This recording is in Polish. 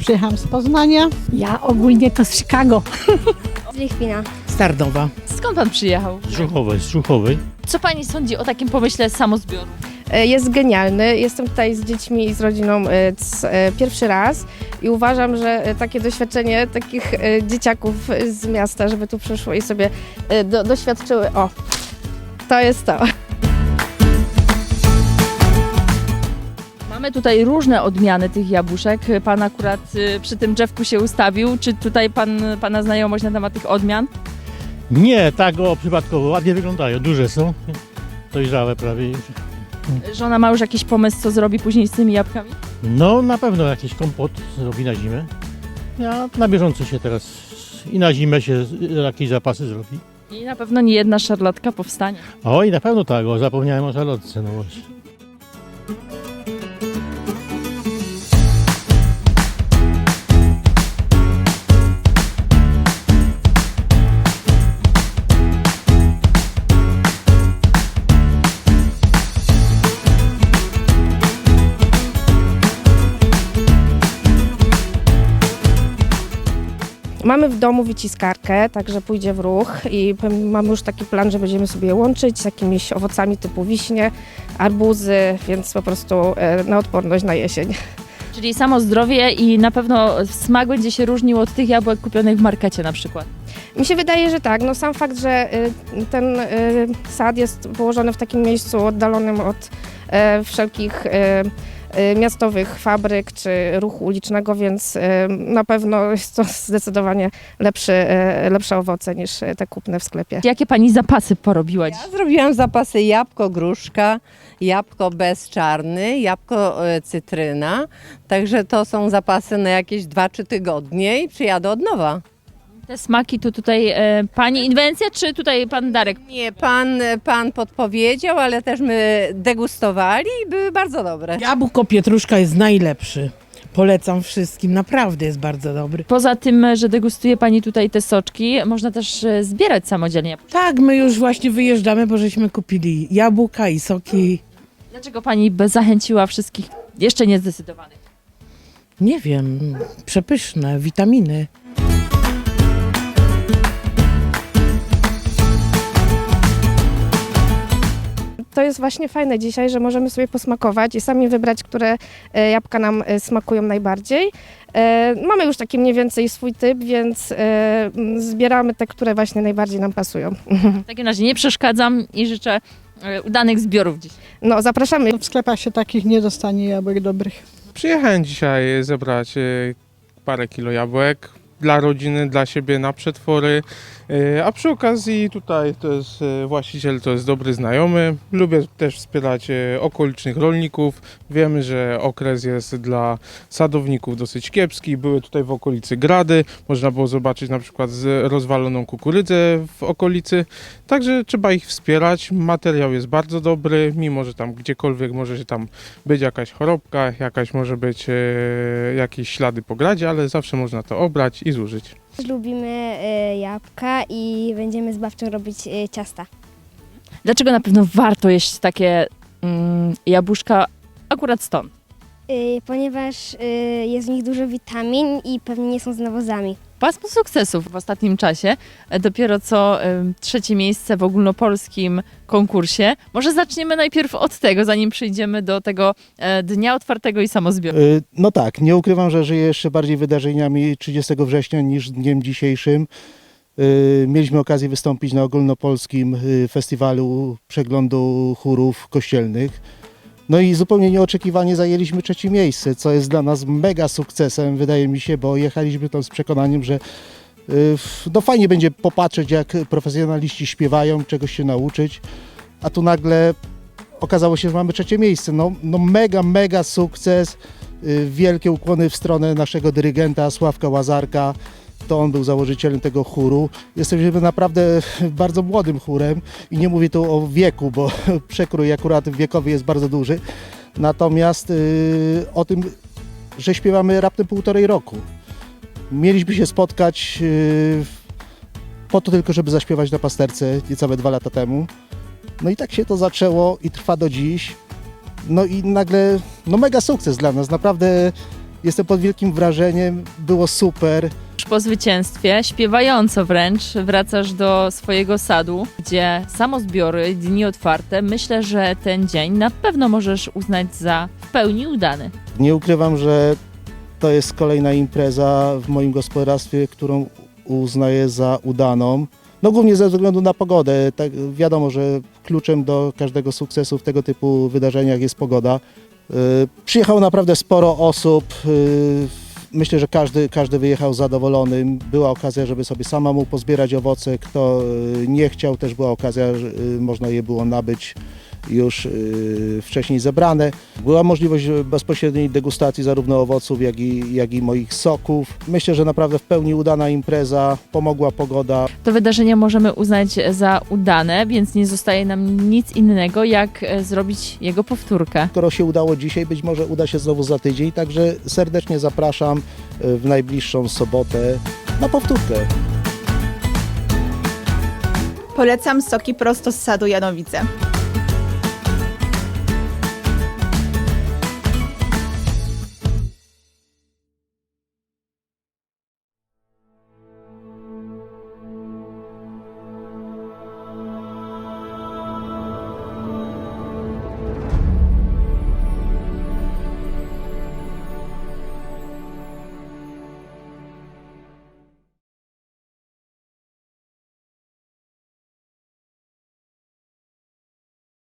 Przyjechałam z Poznania. Ja ogólnie to z Chicago. Z Lichwina. Stardowa. Skąd pan przyjechał? Z Żuchowej, z Żuchowej. Co pani sądzi o takim pomyśle samozbioru? E, Jest genialny. Jestem tutaj z dziećmi i z rodziną e, e, pierwszy raz i uważam, że takie doświadczenie takich dzieciaków z miasta, żeby tu przyszło i sobie do, doświadczyły. O, to jest to. Mamy tutaj różne odmiany tych jabłuszek. Pan akurat y, przy tym drzewku się ustawił. Czy tutaj pan, pana znajomość na temat tych odmian? Nie, tak o przypadkowo, ładnie wyglądają, duże są. Dojrzałe prawie. Żona ma już jakiś pomysł, co zrobi później z tymi jabłkami? No na pewno jakiś kompot zrobi na zimę. Ja na bieżąco się teraz i na zimę się jakieś zapasy zrobi. I na pewno nie jedna szarlotka powstanie. Oj, na pewno tak, o, zapomniałem o szalotce, no właśnie. Mamy w domu wyciskarkę, także pójdzie w ruch i mamy już taki plan, że będziemy sobie łączyć z jakimiś owocami typu wiśnie, arbuzy, więc po prostu e, na odporność na jesień. Czyli samo zdrowie i na pewno smak będzie się różnił od tych jabłek kupionych w markecie na przykład. Mi się wydaje, że tak. No sam fakt, że y, ten y, sad jest położony w takim miejscu oddalonym od e, wszelkich e, e, miastowych fabryk czy ruchu ulicznego, więc e, na pewno jest to zdecydowanie lepszy, e, lepsze owoce niż te kupne w sklepie. Jakie pani zapasy porobiła dziś? Ja zrobiłam zapasy jabłko gruszka, jabłko bezczarny, jabłko cytryna. Także to są zapasy na jakieś 2-3 tygodnie i przyjadę od nowa. Te smaki to tutaj e, pani inwencja, czy tutaj pan Darek? Nie, pan, pan podpowiedział, ale też my degustowali i były bardzo dobre. Jabłko pietruszka jest najlepszy. Polecam wszystkim, naprawdę jest bardzo dobry. Poza tym, że degustuje pani tutaj te soczki, można też e, zbierać samodzielnie. Tak, my już właśnie wyjeżdżamy, bo żeśmy kupili jabłka i soki. Dlaczego pani by zachęciła wszystkich jeszcze niezdecydowanych? Nie wiem, przepyszne, witaminy. To jest właśnie fajne dzisiaj, że możemy sobie posmakować i sami wybrać, które e, jabłka nam e, smakują najbardziej. E, Mamy już taki mniej więcej swój typ, więc zbieramy te, które właśnie najbardziej nam pasują. W takim razie nie przeszkadzam i życzę udanych zbiorów dziś. No, zapraszamy. W sklepach się takich nie dostanie jabłek dobrych. Przyjechałem dzisiaj zebrać parę kilo jabłek dla rodziny, dla siebie na przetwory, a przy okazji tutaj to jest e, właściciel, to jest dobry znajomy. Lubię też wspierać e, okolicznych rolników. Wiemy, że okres jest dla sadowników dosyć kiepski. Były tutaj w okolicy grady, można było zobaczyć na przykład rozwaloną kukurydzę w okolicy. Także trzeba ich wspierać. Materiał jest bardzo dobry, mimo że tam gdziekolwiek może się tam być jakaś chorobka, jakaś może być e, jakieś ślady po gradzie, ale zawsze można to obrać i zużyć. Lubimy e, jabłka i będziemy z babcią robić e, ciasta. Dlaczego na pewno warto jeść takie mm, jabłuszka akurat stąd? E, ponieważ jest w nich dużo witamin i pewnie nie są z nawozami. Pasmo sukcesów w ostatnim czasie. E, Dopiero co trzecie miejsce w ogólnopolskim konkursie. Może zaczniemy najpierw od tego, zanim przejdziemy do tego e, dnia otwartego i samozbioru. Y, No tak, nie ukrywam, że żyję jeszcze bardziej wydarzeniami 30 września niż dniem dzisiejszym. Mieliśmy okazję wystąpić na ogólnopolskim festiwalu przeglądu chórów kościelnych. No i zupełnie nieoczekiwanie zajęliśmy trzecie miejsce, co jest dla nas mega sukcesem, wydaje mi się, bo jechaliśmy tam z przekonaniem, że y, no fajnie będzie popatrzeć, jak profesjonaliści śpiewają, czegoś się nauczyć, a tu nagle okazało się, że mamy trzecie miejsce. No, no mega, mega sukces. Y, Wielkie ukłony w stronę naszego dyrygenta Sławka Łazarka. To on był założycielem tego chóru. Jesteśmy naprawdę bardzo młodym chórem i nie mówię tu o wieku, bo przekrój akurat wiekowy jest bardzo duży. Natomiast y, o tym, że śpiewamy raptem półtorej roku. Mieliśmy się spotkać y, po to tylko, żeby zaśpiewać na pasterce niecałe dwa lata temu. No i tak się to zaczęło i trwa do dziś. No i nagle, no mega sukces dla nas, naprawdę Jestem pod wielkim wrażeniem, było super. Po zwycięstwie, śpiewająco wręcz, wracasz do swojego sadu, gdzie samozbiory, dni otwarte. Myślę, że ten dzień na pewno możesz uznać za w pełni udany. Nie ukrywam, że to jest kolejna impreza w moim gospodarstwie, którą uznaję za udaną. No głównie ze względu na pogodę. Tak, wiadomo, że kluczem do każdego sukcesu w tego typu wydarzeniach jest pogoda. Yy, Przyjechało naprawdę sporo osób. yy, Myślę, że każdy, każdy wyjechał zadowolony. Była okazja, żeby sobie samemu pozbierać owoce. Kto yy, nie chciał, też była okazja, że yy, można je było nabyć już yy, wcześniej zebrane. Była możliwość bezpośredniej degustacji zarówno owoców, jak i, jak i moich soków. Myślę, że naprawdę w pełni udana impreza, pomogła pogoda. To wydarzenie możemy uznać za udane, więc nie zostaje nam nic innego, jak e, zrobić jego powtórkę. Skoro się udało dzisiaj, być może uda się znowu za tydzień, także serdecznie zapraszam yy, w najbliższą sobotę na powtórkę. Polecam soki prosto z sadu Janowice.